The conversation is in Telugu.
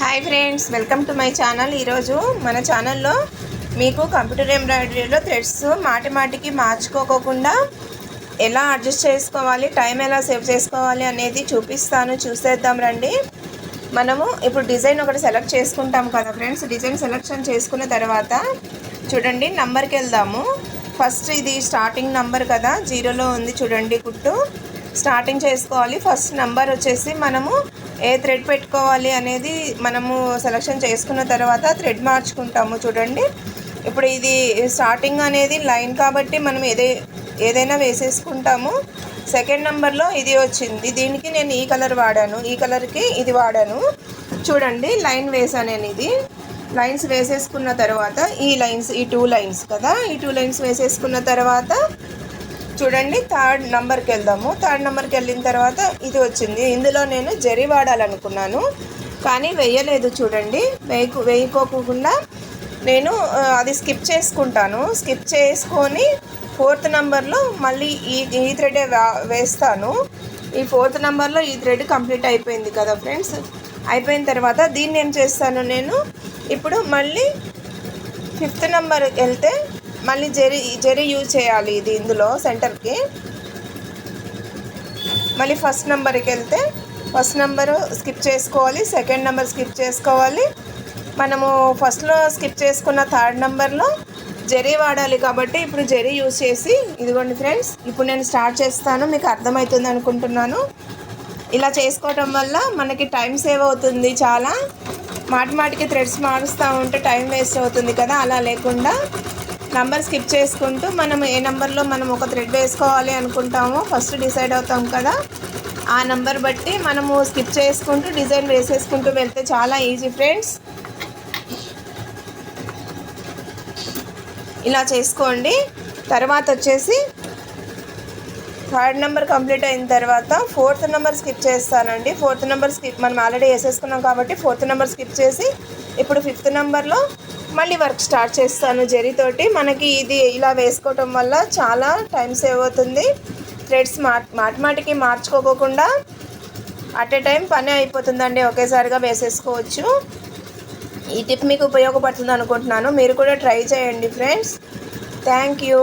Hi friends welcome to my channel. ఈరోజు మన ఛానల్లో మీకు కంప్యూటర్ ఎంబ్రాయిడరీలో థ్రెడ్స్ మాటి మాటికి మార్చుకోకుండా ఎలా అడ్జస్ట్ చేసుకోవాలి టైం ఎలా సేవ్ చేసుకోవాలి అనేది చూపిస్తాను. చూసేద్దాం రండి. మనము ఇప్పుడు డిజైన్ ఒకటి సెలెక్ట్ చేసుకుంటాం కదా ఫ్రెండ్స్. డిజైన్ సెలెక్షన్ చేసుకున్న తర్వాత చూడండి నంబర్కి వెళ్దాము. ఫస్ట్ ఇది స్టార్టింగ్ నంబర్ కదా జీరోలో ఉంది చూడండి కుట్టు స్టార్టింగ్ చేసుకోవాలి. ఫస్ట్ నంబర్ వచ్చేసి మనము ఏ థ్రెడ్ పెట్టుకోవాలి అనేది మనము సెలెక్షన్ చేసుకున్న తర్వాత థ్రెడ్ మార్చుకుంటాము చూడండి. ఇప్పుడు ఇది స్టార్టింగ్ అనేది లైన్ కాబట్టి మనం ఏదే ఏదైనా వేసేసుకుంటాము. సెకండ్ నెంబర్లో ఇది వచ్చింది. దీనికి నేను ఈ కలర్ వాడాను. ఈ కలర్కి ఇది వాడాను. చూడండి లైన్ వేసాను నేను ఇది. లైన్స్ వేసేసుకున్న తర్వాత ఈ లైన్స్ ఈ టూ లైన్స్ కదా? ఈ టూ లైన్స్ వేసేసుకున్న తర్వాత చూడండి థర్డ్ నెంబర్కి వెళ్దాము. థర్డ్ నెంబర్కి వెళ్ళిన తర్వాత ఇది వచ్చింది. ఇందులో నేను జరి వాడాలనుకున్నాను కానీ వేయలేదు చూడండి. వేయకు వేయకోకుండా నేను అది స్కిప్ చేసుకుంటాను. స్కిప్ చేసుకొని ఫోర్త్ నెంబర్లో మళ్ళీ ఈ ఈ థ్రెడే వేస్తాను. ఈ ఫోర్త్ నెంబర్లో ఈ థ్రెడ్ కంప్లీట్ అయిపోయింది కదా ఫ్రెండ్స్. అయిపోయిన తర్వాత దీన్ని ఏం చేస్తాను నేను? ఇప్పుడు మళ్ళీ ఫిఫ్త్ నెంబర్ వెళ్తే మళ్ళీ జెరీ జెరీ యూజ్ చేయాలి ఇది ఇందులో సెంటర్కి. మళ్ళీ ఫస్ట్ నెంబర్కి వెళ్తే ఫస్ట్ నెంబర్ స్కిప్ చేసుకోవాలి సెకండ్ నెంబర్ స్కిప్ చేసుకోవాలి. మనము ఫస్ట్లో స్కిప్ చేసుకున్న థర్డ్ నెంబర్లో జెరీ వాడాలి కాబట్టి ఇప్పుడు జెరీ యూజ్ చేసి ఇదిగోండి ఫ్రెండ్స్ ఇప్పుడు నేను స్టార్ట్ చేస్తాను మీకు అర్థమవుతుంది అనుకుంటున్నాను. ఇలా చేసుకోవటం వల్ల మనకి టైం సేవ్ అవుతుంది చాలా. మాటి మాటికి థ్రెడ్స్ మారుస్తూ ఉంటే టైం వేస్ట్ అవుతుంది కదా అలా లేకుండా. నంబర్ స్కిప్ చేసుకుంటూ మనం ఏ నెంబర్లో మనం ఒక థ్రెడ్ వేసుకోవాలి అనుకుంటామో ఫస్ట్ డిసైడ్ అవుతాం కదా. ఆ నెంబర్ బట్టి మనము స్కిప్ చేసుకుంటూ డిజైన్ వేసేసుకుంటూ వెళ్తే చాలా ఈజీ ఫ్రెండ్స్. ఇలా చేసుకోండి. తర్వాత వచ్చేసి థర్డ్ నెంబర్ కంప్లీట్ అయిన తర్వాత ఫోర్త్ నెంబర్ స్కిప్ చేస్తానండి. ఫోర్త్ నెంబర్ స్కిప్ మనం ఆల్రెడీ వేసేసుకున్నాం కాబట్టి ఫోర్త్ నెంబర్ స్కిప్ చేసి ఇప్పుడు ఫిఫ్త్ నెంబర్లో మళ్ళీ వర్క్ స్టార్ట్ చేస్తాను జరీతోటి. మనకి ఇది ఇలా వేసుకోవటం వల్ల చాలా టైం సేవ్ అవుతుంది. థ్రెడ్స్ మాట్ మాటిమాటికి మార్చుకోకుండా అట్ ఏ టైం పని అయిపోతుందండి ఒకేసారిగా వేసేసుకోవచ్చు. ఈ టిప్ మీకు ఉపయోగపడుతుంది అనుకుంటున్నాను. మీరు కూడా ట్రై చేయండి ఫ్రెండ్స్. Thank you.